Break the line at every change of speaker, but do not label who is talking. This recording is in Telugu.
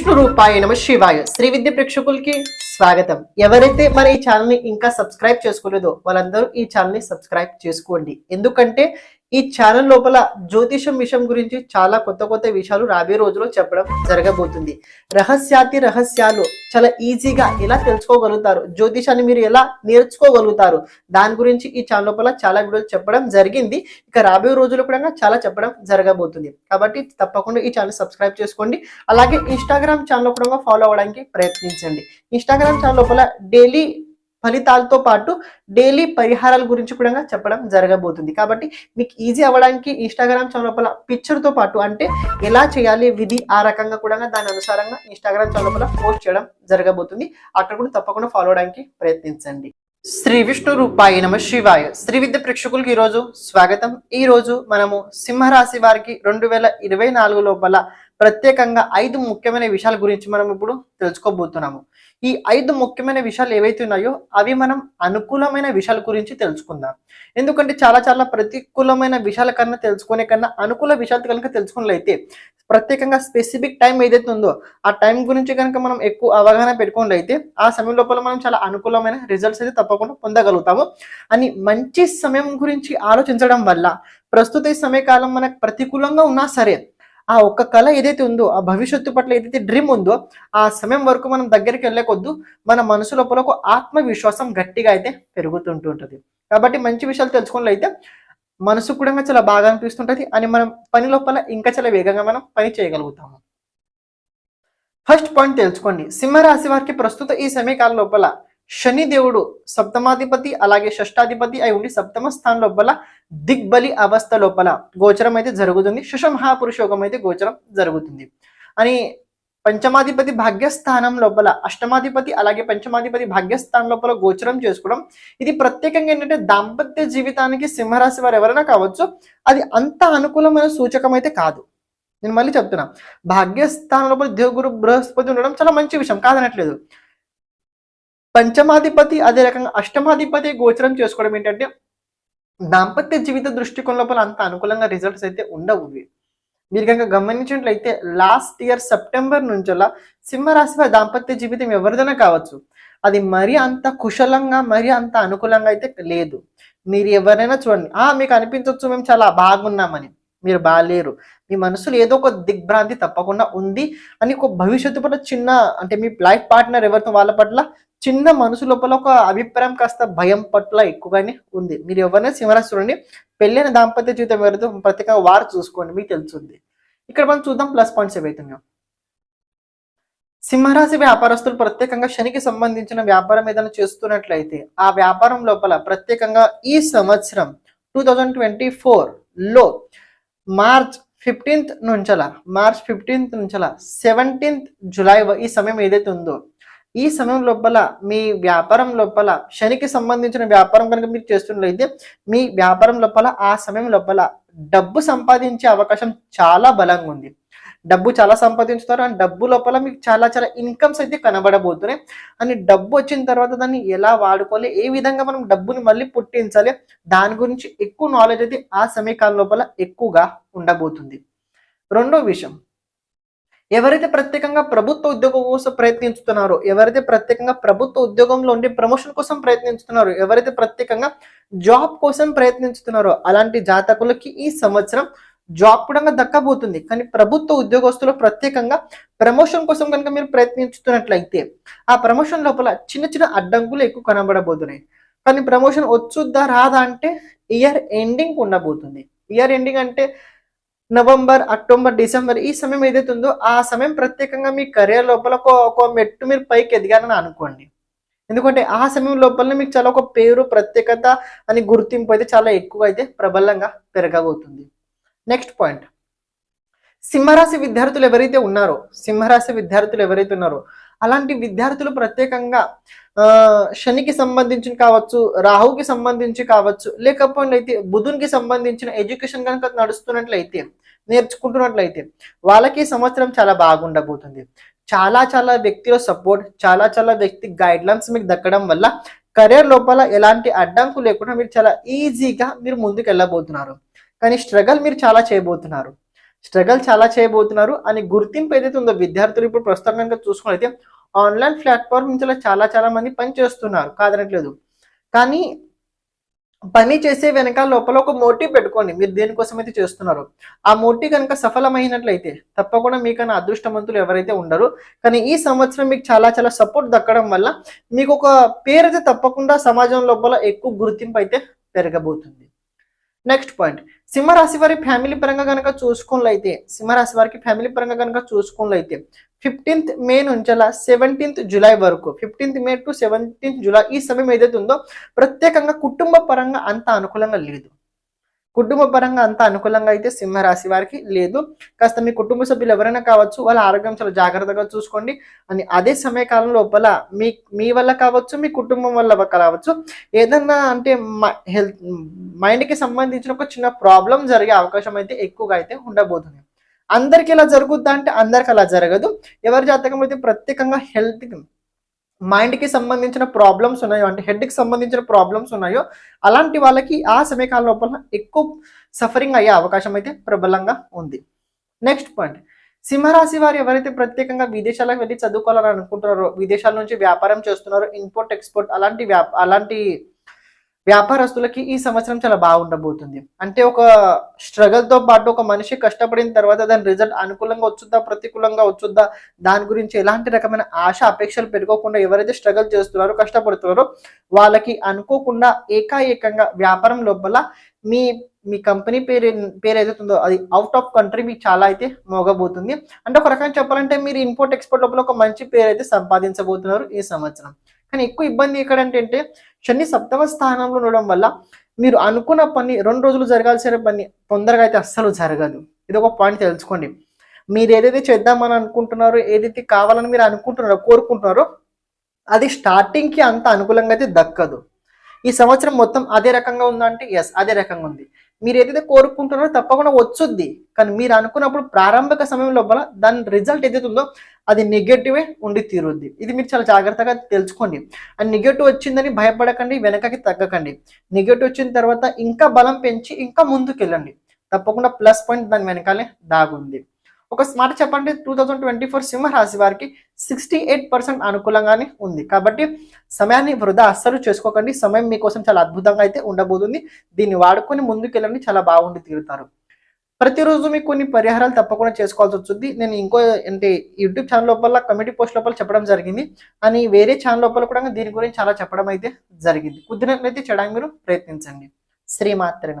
విష్ణు రూపాయ నమ శివాయ శ్రీ విద్య ప్రేక్షకులకి స్వాగతం. ఎవరైతే మన ఈ ఛానల్ని ఇంకా సబ్స్క్రైబ్ చేసుకోలేదో వాళ్ళందరూ ఈ ఛానల్ని సబ్స్క్రైబ్ చేసుకోండి. ఎందుకంటే ఈ ఛానల్ లోపల జ్యోతిషం విషయం గురించి చాలా కొత్త కొత్త విషయాలు రాబోయే రోజుల్లో చెప్పడం జరగబోతుంది. రహస్యాతి రహస్యాలు చాలా ఈజీగా ఎలా తెలుసుకోగలుగుతారు? జ్యోతిషాన్ని మీరు ఎలా నేర్చుకోగలుగుతారు? దాని గురించి ఈ ఛానల్ లోపల చాలా వీడియోలు చెప్పడం జరిగింది. ఇక రాబోయే రోజుల్లో కూడా చాలా చెప్పడం జరగబోతుంది. కాబట్టి తప్పకుండా ఈ ఛానల్ సబ్స్క్రైబ్ చేసుకోండి. అలాగే ఇన్స్టాగ్రామ్ ఛానల్ కూడా ఫాలో అవ్వడానికి ప్రయత్నించండి. ఇన్స్టాగ్రామ్ సంవత్సరాల లోపల డైలీ ఫలితాలతో పాటు డైలీ పరిహారాల గురించి కూడా చెప్పడం జరగబోతుంది. కాబట్టి మీకు ఈజీ అవ్వడానికి ఇన్స్టాగ్రామ్ ఛానల్ లోపల పిక్చర్తో పాటు అంటే ఎలా చేయాలి విధి ఆ రకంగా కూడా దాని అనుసారంగా ఇన్స్టాగ్రామ్ ఛానల్ లోపల పోస్ట్ చేయడం జరగబోతుంది. అక్కడ కూడా తప్పకుండా ఫాలో అవడానికి ప్రయత్నించండి. శ్రీ విష్ణు రూపాయ నమ శివాయ. శ్రీ విద్య ప్రేక్షకులకి ఈరోజు స్వాగతం. ఈ రోజు మనము సింహరాశి వారికి రెండు వేల ఇరవై నాలుగు లోపల ప్రత్యేకంగా ఐదు ముఖ్యమైన విషయాల గురించి మనం ఇప్పుడు తెలుసుకోబోతున్నాము. ఈ ఐదు ముఖ్యమైన విషయాలు ఏవైతే ఉన్నాయో అవి మనం అనుకూలమైన విషయాల గురించి తెలుసుకుందాం. ఎందుకంటే చాలా చాలా ప్రతికూలమైన విషయాల కన్నా తెలుసుకునే కన్నా అనుకూల విషయాలు కనుక తెలుసుకున్నట్లయితే ప్రత్యేకంగా స్పెసిఫిక్ టైం ఏదైతే ఉందో ఆ టైం గురించి కనుక మనం ఎక్కువ అవగాహన పెట్టుకున్నట్లయితే ఆ సమయం లోపల మనం చాలా అనుకూలమైన రిజల్ట్స్ అయితే తప్పకుండా పొందగలుగుతాము. అని మంచి సమయం గురించి ఆలోచించడం వల్ల ప్రస్తుత ఈ సమయకాలం మనకు ప్రతికూలంగా ఉన్నా సరే ఆ ఒక్క కళ ఏదైతే ఉందో ఆ భవిష్యత్తు పట్ల ఏదైతే డ్రీమ్ ఉందో ఆ సమయం వరకు మనం దగ్గరికి వెళ్ళకొద్దు. మన మనసు లోపల ఒక ఆత్మవిశ్వాసం గట్టిగా అయితే పెరుగుతుంటూ ఉంటుంది. కాబట్టి మంచి విషయాలు తెలుసుకున్నట్లయితే మనసు కూడా చాలా బాగా అనిపిస్తుంటది. అని మనం పని లోపల ఇంకా చాలా వేగంగా మనం పని చేయగలుగుతాము. ఫస్ట్ పాయింట్ తెలుసుకోండి. సింహరాశి వారికి ప్రస్తుత ఈ సమయకాల లోపల శని దేవుడు సప్తమాధిపతి అలాగే షష్టాధిపతి అయి ఉండి సప్తమ స్థానం లోపల దిగ్బలి అవస్థ లోపల గోచరం అయితే జరుగుతుంది. శుష మహాపురుషోగం అయితే గోచరం జరుగుతుంది. అని పంచమాధిపతి భాగ్యస్థానం లోపల అష్టమాధిపతి అలాగే పంచమాధిపతి భాగ్యస్థానం లోపల గోచరం చేసుకోవడం ఇది ప్రత్యేకంగా ఏంటంటే దాంపత్య జీవితానికి సింహరాశి వారు ఎవరైనా కావచ్చు అది అంత అనుకూలమైన సూచకం అయితే కాదు. నేను మళ్ళీ చెప్తున్నా భాగ్యస్థానం లోపల దేవగురు బృహస్పతి ఉండడం చాలా మంచి విషయం కాదనట్లేదు. పంచమాధిపతి అదే రకంగా అష్టమాధిపతి గోచరం చేసుకోవడం ఏంటంటే దాంపత్య జీవిత దృష్టికోణ లోపల అంత అనుకూలంగా రిజల్ట్స్ అయితే ఉండవు మీరు కనుక గమనించినట్లయితే లాస్ట్ ఇయర్ సెప్టెంబర్ నుంచలా సింహరాశిపై దాంపత్య జీవితం ఎవరిదైనా కావచ్చు. అది మరీ అంత కుశలంగా మరీ అంత అనుకూలంగా అయితే లేదు. మీరు ఎవరైనా చూడండి ఆ మీకు అనిపించవచ్చు మేము చాలా బాగున్నామని. మీరు బాగాలేరు మీ మనసులో ఏదో ఒక దిగ్భ్రాంతి తప్పకుండా ఉంది అని ఒక భవిష్యత్తు పట్ల చిన్న అంటే మీ లైఫ్ పార్ట్నర్ ఎవరితో వాళ్ళ పట్ల చిన్న మనసు లోపల ఒక అభిప్రాయం కాస్త భయం పట్ల ఎక్కువగానే ఉంది. మీరు ఎవరైనా సింహరాశి చూడండి పెళ్ళైన దాంపత్య జీవితం ఎవరితో ప్రత్యేకంగా వారు చూసుకోండి మీకు తెలుస్తుంది. ఇక్కడ మనం చూద్దాం ప్లస్ పాయింట్స్ ఏవైతున్నాయో. సింహరాశి వ్యాపారస్తులు ప్రత్యేకంగా శనికి సంబంధించిన వ్యాపారం ఏదైనా చేస్తున్నట్లయితే ఆ వ్యాపారం లోపల ప్రత్యేకంగా ఈ సంవత్సరం టూ థౌజండ్ ట్వంటీ లో మార్చ్ ఫిఫ్టీన్త్ నుంచలా మార్చ్ ఫిఫ్టీన్త్ నుంచలా సెవెంటీన్త్ జులై ఈ సమయం ఏదైతే ఉందో ఈ సమయం లోపల మీ వ్యాపారం లోపల శనికి సంబంధించిన వ్యాపారం కనుక మీరు చేస్తున్నట్లయితే మీ వ్యాపారం లోపల ఆ సమయం లోపల డబ్బు సంపాదించే అవకాశం చాలా బలంగా ఉంది. డబ్బు చాలా సంపాదించుతారు అండ్ డబ్బు లోపల మీకు చాలా చాలా ఇన్కమ్స్ అయితే కనబడబోతున్నాయి. అని డబ్బు వచ్చిన తర్వాత దాన్ని ఎలా వాడుకోవాలి ఏ విధంగా మనం డబ్బుని మళ్ళీ పుట్టించాలి దాని గురించి ఎక్కువ నాలెడ్జ్ అయితే ఆ సమయకాలం లోపల ఎక్కువగా ఉండబోతుంది. రెండో విషయం ఎవరైతే ప్రత్యేకంగా ప్రభుత్వ ఉద్యోగం కోసం ప్రయత్నించుతున్నారో ఎవరైతే ప్రత్యేకంగా ప్రభుత్వ ఉద్యోగంలో ఉండి ప్రమోషన్ కోసం ప్రయత్నించుతున్నారో ఎవరైతే ప్రత్యేకంగా జాబ్ కోసం ప్రయత్నించుతున్నారో అలాంటి జాతకులకి ఈ సంవత్సరం జాబ్ కూడా దక్కబోతుంది. కానీ ప్రభుత్వ ఉద్యోగస్తులు ప్రత్యేకంగా ప్రమోషన్ కోసం కనుక మీరు ప్రయత్నించుతున్నట్లయితే ఆ ప్రమోషన్ లోపల చిన్న చిన్న అడ్డంకులు ఎక్కువ కనబడబోతున్నాయి. కానీ ప్రమోషన్ వచ్చుద్దా రాదా అంటే ఇయర్ ఎండింగ్ ఉండబోతుంది. ఇయర్ ఎండింగ్ అంటే నవంబర్ అక్టోబర్ డిసెంబర్ ఈ సమయం ఏదైతే ఉందో ఆ సమయం ప్రత్యేకంగా మీ కెరియర్ లోపల ఒక మెట్టు మీరు పైకి ఎదిగారని అనుకోండి. ఎందుకంటే ఆ సమయం లోపల మీకు చాలా ఒక పేరు ప్రత్యేకత అని గుర్తింపు అయితే చాలా ఎక్కువ అయితే ప్రబలంగా పెరగబోతుంది. నెక్స్ట్ పాయింట్ సింహరాశి విద్యార్థులు ఎవరైతే ఉన్నారో సింహరాశి విద్యార్థులు ఎవరైతే ఉన్నారో అలాంటి విద్యార్థులు ప్రత్యేకంగా శనికి సంబంధించి కావచ్చు రాహుకి సంబంధించి కావచ్చు లేకపోతే బుధునికి సంబంధించిన ఎడ్యుకేషన్ కనుక నడుస్తున్నట్లయితే నేర్చుకుంటున్నట్లయితే వాళ్ళకి సంవత్సరం చాలా బాగుండబోతుంది. చాలా చాలా వ్యక్తిలో సపోర్ట్ చాలా చాలా వ్యక్తి గైడ్లైన్స్ మీకు దక్కడం వల్ల కెరీర్ లోపల ఎలాంటి అడ్డంకు లేకుండా మీరు చాలా ఈజీగా మీరు ముందుకు వెళ్ళబోతున్నారు కానీ స్ట్రగల్ మీరు చాలా చేయబోతున్నారు. స్ట్రగల్ చాలా చేయబోతున్నారు అని గుర్తింపు ఏదైతే ఉందో విద్యార్థులు ఇప్పుడు ప్రస్తుతం కనుక చూసుకున్నైతే ఆన్లైన్ ప్లాట్ఫామ్ నుంచి చాలా చాలా మంది పని చేస్తున్నారు. కాదనట్లేదు. కానీ పని చేసే వెనక లోపల ఒక మోటివ్ పెట్టుకోండి. మీరు దేనికోసం అయితే చేస్తున్నారు. ఆ మోటివ్ కనుక సఫలమైనట్లయితే తప్పకుండా మీకన్నా అదృష్టవంతులు ఎవరైతే ఉండరు. కానీ ఈ సంవత్సరం మీకు చాలా చాలా సపోర్ట్ దక్కడం వల్ల మీకు ఒక పేరు అయితే తప్పకుండా సమాజం లోపల ఎక్కువ గుర్తింపు అయితే పెరగబోతుంది. Next point. సింహరాశి వారి ఫ్యామిలీ పరంగా కనుక చూసుకున్నట్లయితే సింహరాశి వారికి ఫ్యామిలీ పరంగా కనుక చూసుకున్నట్లయితే ఫిఫ్టీన్త్ మే నుంచి అలా సెవెంటీన్త్ జూలై వరకు fifteenth May to seventeenth July ఈ సమయం ఏదైతే ఉందో ప్రత్యేకంగా కుటుంబ పరంగా అంత అనుకూలంగా లేదు. కుటుంబ పరంగా అంత అనుకూలంగా అయితే సింహరాశి వారికి లేదు. కాస్త మీ కుటుంబ సభ్యులు ఎవరైనా కావచ్చు వాళ్ళ ఆరోగ్యం చాలా జాగ్రత్తగా చూసుకోండి. అని అదే సమయకాలం లోపల మీ మీ వల్ల కావచ్చు మీ కుటుంబం వల్ల కావచ్చు. ఏదన్నా అంటే హెల్త్ మైండ్కి సంబంధించిన ఒక చిన్న ప్రాబ్లం జరిగే అవకాశం అయితే ఎక్కువగా అయితే ఉండబోతుంది. అందరికి ఇలా జరుగుద్దా అంటే అందరికి అలా జరగదు. ఎవరి జాతకం అయితే ప్రత్యేకంగా హెల్త్ మైండ్కి సంబంధించిన ప్రాబ్లమ్స్ ఉన్నాయో అంటే హెడ్కి సంబంధించిన ప్రాబ్లమ్స్ ఉన్నాయో అలాంటి వాళ్ళకి ఆ సమయకాల లోపల ఎక్కువ సఫరింగ్ అయ్యే అవకాశం అయితే ప్రబలంగా ఉంది. నెక్స్ట్ పాయింట్ సింహరాశి వారు ఎవరైతే ప్రత్యేకంగా విదేశాలకు వెళ్ళి చదువుకోవాలని అనుకుంటున్నారో విదేశాల నుంచి వ్యాపారం చేస్తున్నారో ఇంపోర్ట్ ఎక్స్పోర్ట్ అలాంటి వ్యా అలాంటి వ్యాపారస్తులకి ఈ సంవత్సరం చాలా బాగుండబోతుంది. అంటే ఒక స్ట్రగల్తో పాటు ఒక మనిషి కష్టపడిన తర్వాత దాని రిజల్ట్ అనుకూలంగా వచ్చుద్దా ప్రతికూలంగా వచ్చుద్దా దాని గురించి ఎలాంటి రకమైన ఆశ అపేక్షలు పెట్టుకోకుండా ఎవరైతే స్ట్రగల్ చేస్తున్నారో కష్టపడుతున్నారో వాళ్ళకి అనుకోకుండా ఏకాఏకంగా వ్యాపారం లోపల మీ మీ కంపెనీ పేరు పేరు ఏదైతే ఉందో అది అవుట్ ఆఫ్ కంట్రీ మీకు చాలా అయితే మోగబోతుంది. అంటే ఒక రకంగా చెప్పాలంటే మీరు ఇంపోర్ట్ ఎక్స్పోర్ట్ లోపల ఒక మంచి పేరు అయితే సంపాదించబోతున్నారు ఈ సంవత్సరం. కానీ ఎక్కువ ఇబ్బంది ఎక్కడ అంటే శని సప్తమ స్థానంలో ఉండడం వల్ల మీరు అనుకున్న పని రెండు రోజులు జరగాల్సిన పని తొందరగా అయితే అస్సలు జరగదు. ఇది ఒక పాయింట్ తెలుసుకోండి. మీరు ఏదైతే చేద్దామని అనుకుంటున్నారో ఏదైతే కావాలని మీరు అనుకుంటున్నారో కోరుకుంటున్నారో అది స్టార్టింగ్కి అంత అనుకూలంగా అయితే దక్కదు. ఈ సంవత్సరం మొత్తం అదే రకంగా ఉందంటే ఎస్ అదే రకంగా ఉంది. మీరు ఏదైతే కోరుకుంటున్నారో తప్పకుండా వచ్చుద్ది. కానీ మీరు అనుకున్నప్పుడు ప్రారంభక సమయం లోపల దాని రిజల్ట్ ఏదైతే ఉందో అది నెగటివే ఉండి తీరుద్ది. ఇది మీరు చాలా జాగ్రత్తగా తెలుసుకోండి. అండ్ నెగటివ్ వచ్చిందని భయపడకండి వెనకకి తగ్గకండి. నెగటివ్ వచ్చిన తర్వాత ఇంకా బలం పెంచి ఇంకా ముందుకు వెళ్ళండి తప్పకుండా ప్లస్ పాయింట్ దాని వెనకాలే దాగుంది. ఒక స్మార్ట్ చెప్పండి టూ థౌజండ్ ట్వంటీ ఫోర్ సింహరాశి వారికి సిక్స్టీ ఎయిట్ పర్సెంట్ అనుకూలంగానే ఉంది. కాబట్టి సమయాన్ని వృధా అస్సలు చేసుకోకండి. సమయం మీకోసం చాలా అద్భుతంగా అయితే ఉండబోతుంది. దీన్ని వాడుకొని ముందుకెళ్ళండి చాలా బాగుండి తీరుతారు. ప్రతిరోజు మీకు కొన్ని పరిహారాలు తప్పకుండా చేసుకోవాల్సి వస్తుంది. నేను ఇంకో అంటే యూట్యూబ్ ఛానల్ లోపల కమిటీ పోస్ట్ లోపల చెప్పడం జరిగింది. అని వేరే ఛానల్ లోపల కూడా దీని గురించి చాలా చెప్పడం అయితే జరిగింది. కుదిరినట్లయితే చేయడానికి మీరు ప్రయత్నించండి. శ్రీమాత్రే